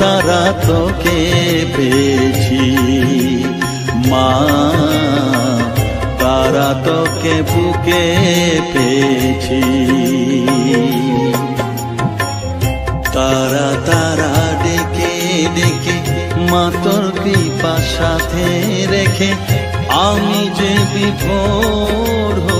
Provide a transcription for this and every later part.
তারা তোকে পেয়েছি। মা, তারা তোকে বুকে পেয়েছি। তারা তারা ডেকে ডেকে মাতর কৃপা সাথে রেখে আমি যে বিভোর হয়েছি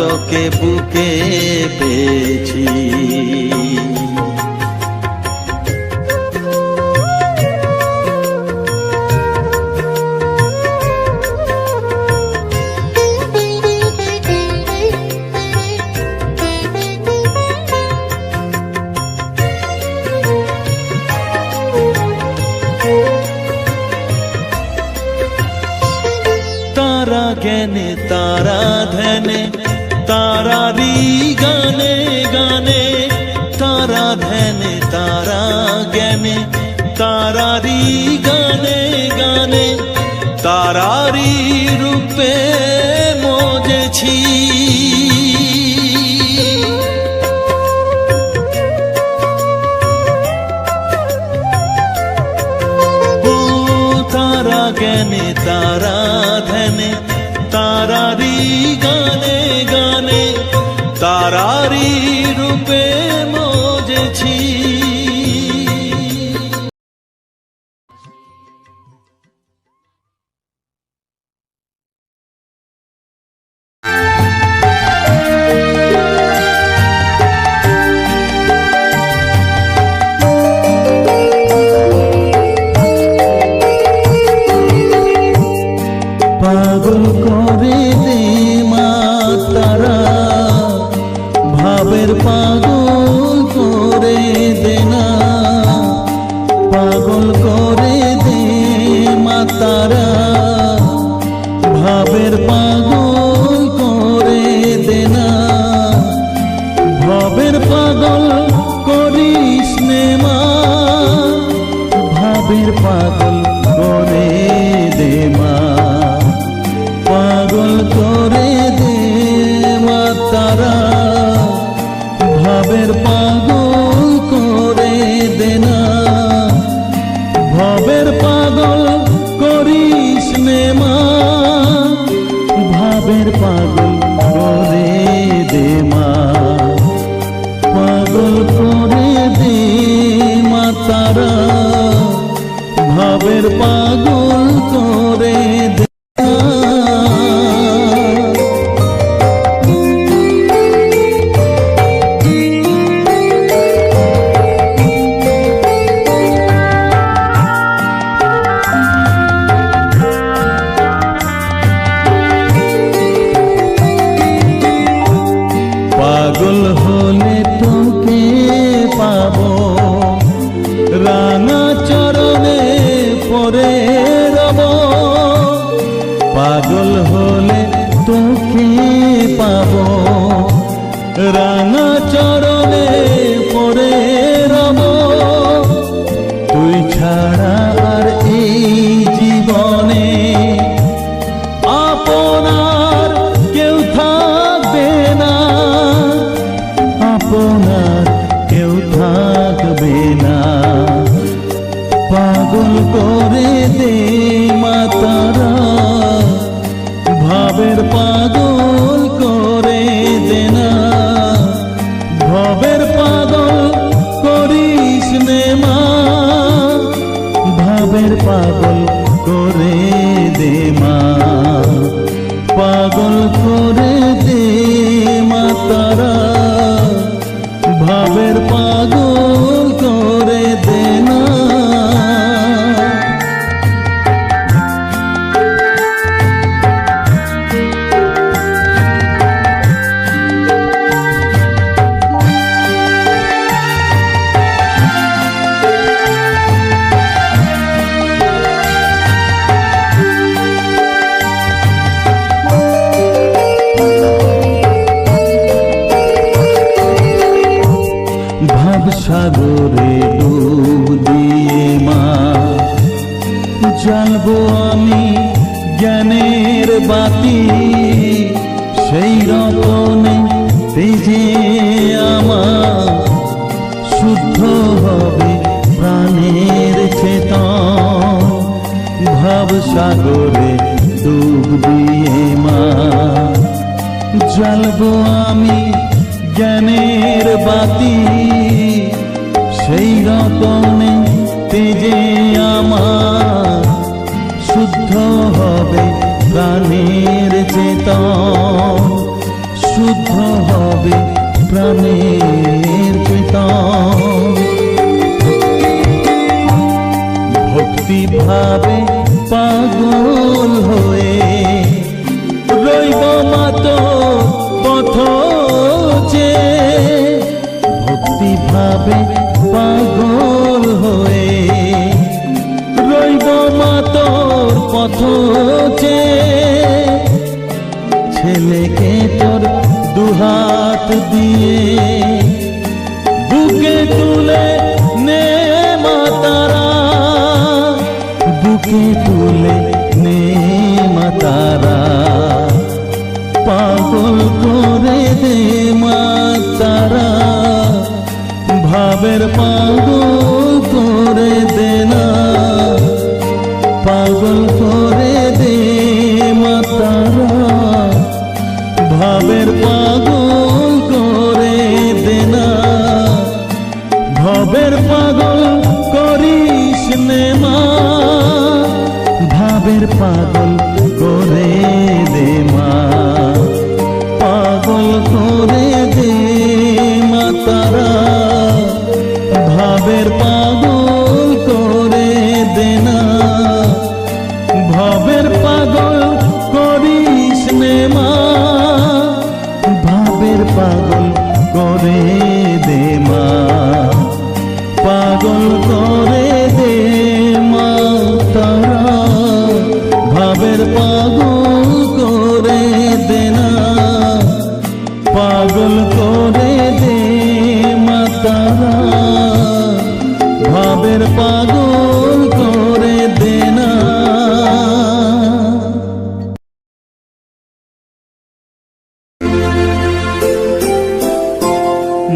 তোকে বুকে পেয়েছি। তারা জ্ঞানে তারা தாராரீருப்பே ভাব সাগরে ডুব দিয়ে মা। জ্বালবো আমি জ্ঞানের বাতি, সেই রতনে তেজে আমার। শুদ্ধ হবে প্রাণের চেতন, শুদ্ধ হবে প্রাণের চেতন। ভক্তি ভাবে ভাবে পাগল হয়ে। রইব মাত পথ যে ছেলেকে তোর দুহাত দিয়ে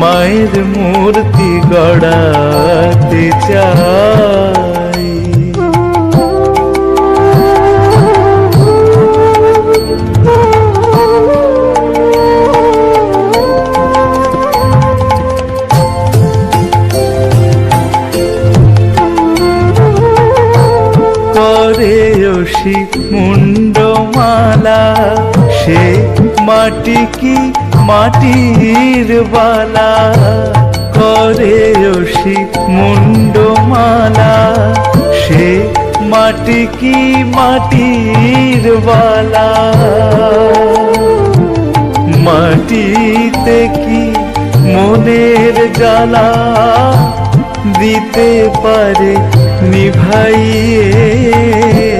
মায়ের মূর্তি গড়াতে চাই। অসি মুন্ডমালা সে মাটি কি মাটির বালা, করে অসি মুন্ডমালা। সে মাটি কি মাটির বালা? মাটিতে কি মনের জ্বালা দিতে পারে নিভাইয়ে?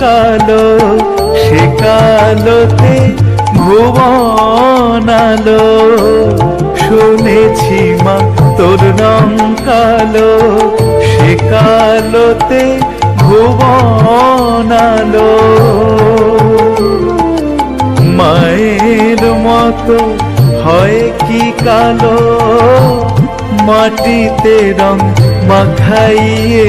কালো, সে কালোতে ভুবন আলো। শুনেছি মা, তোর রং কালো, সে কালোতে ভুবন আলো। মায়ের মতো হয় কি কালো? মাটিতে রং মাখাইয়ে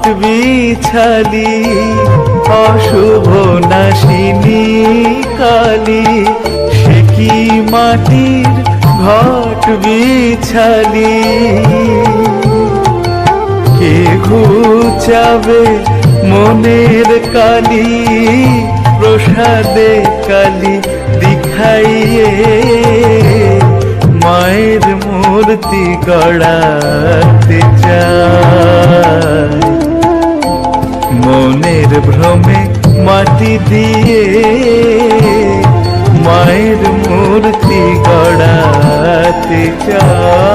ঘট বিছালি, অশুভ নাশিনী কালী, সে কি মাটির ঘট বিছালি? কে ঘুচাবে মনের কালি, প্রসাদে কালি দিখাইয়ে, মায়ের মূর্তি গড়াতে চাই ভ্রমে মাটি দিয়ে মায়ের মূর্তি গড়াতে চাই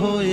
হয়ে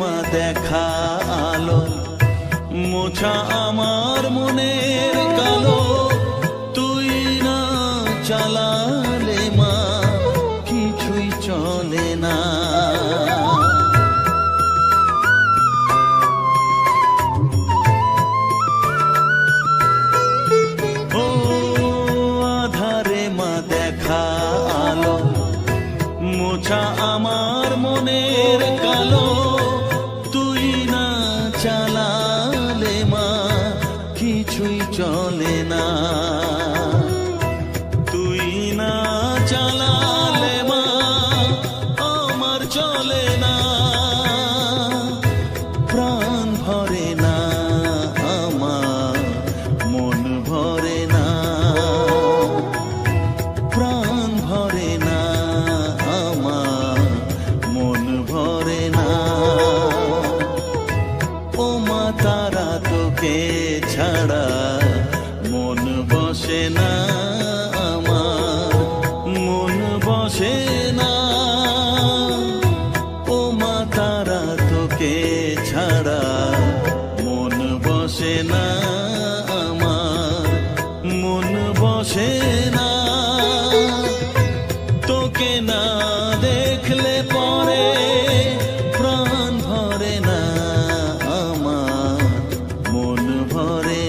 মা দেখা আলো মোছা আমার মনের কালো। ভরে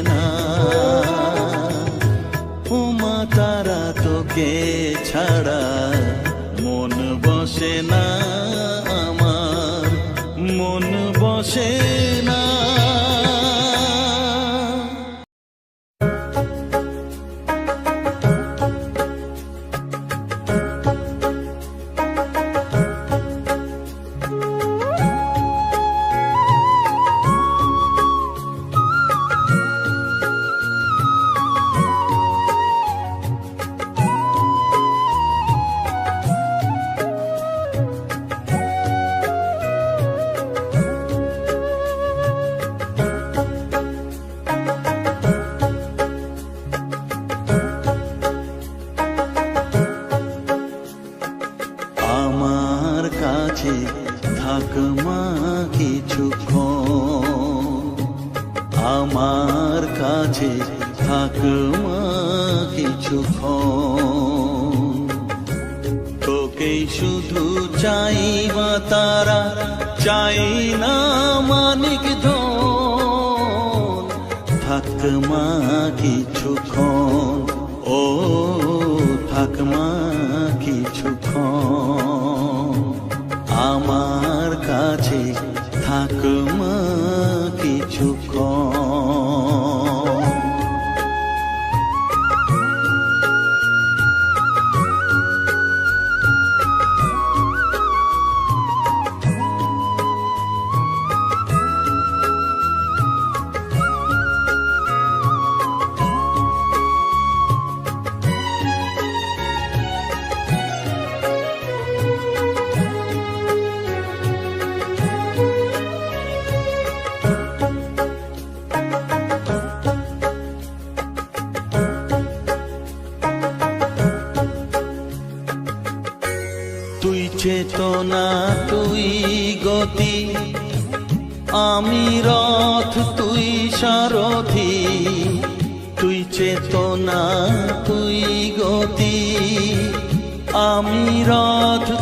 ক্ষণ তোকেই শুধু চাইবা তারা চাই না মানিক ধন। থাক মা কি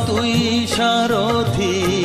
তুই সারথী।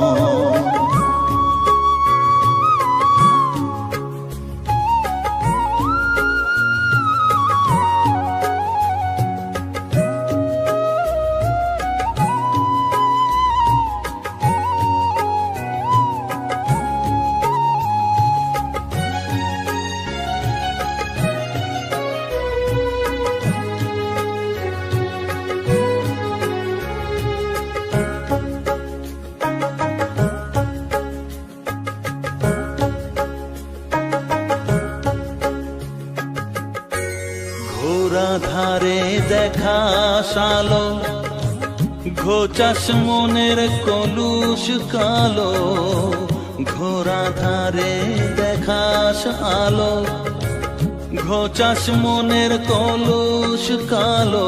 ঘোচাস মনের কলুষ কালো। ঘোরা ধারে দেখাস আলো। ঘোচাস মনের কলুষ কালো।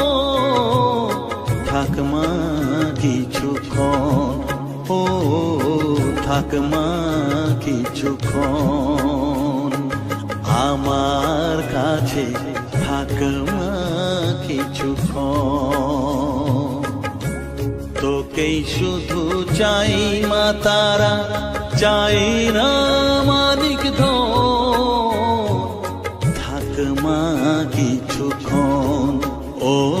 থাকমা কিছুক্ষণ ও থাকমা কিছুক্ষণ আমার কাছে থাকমা কিছুক্ষণ তোকেই শুধু চাই মা তারা, চাই না মানিক থাক মা কিছুক্ষণ ও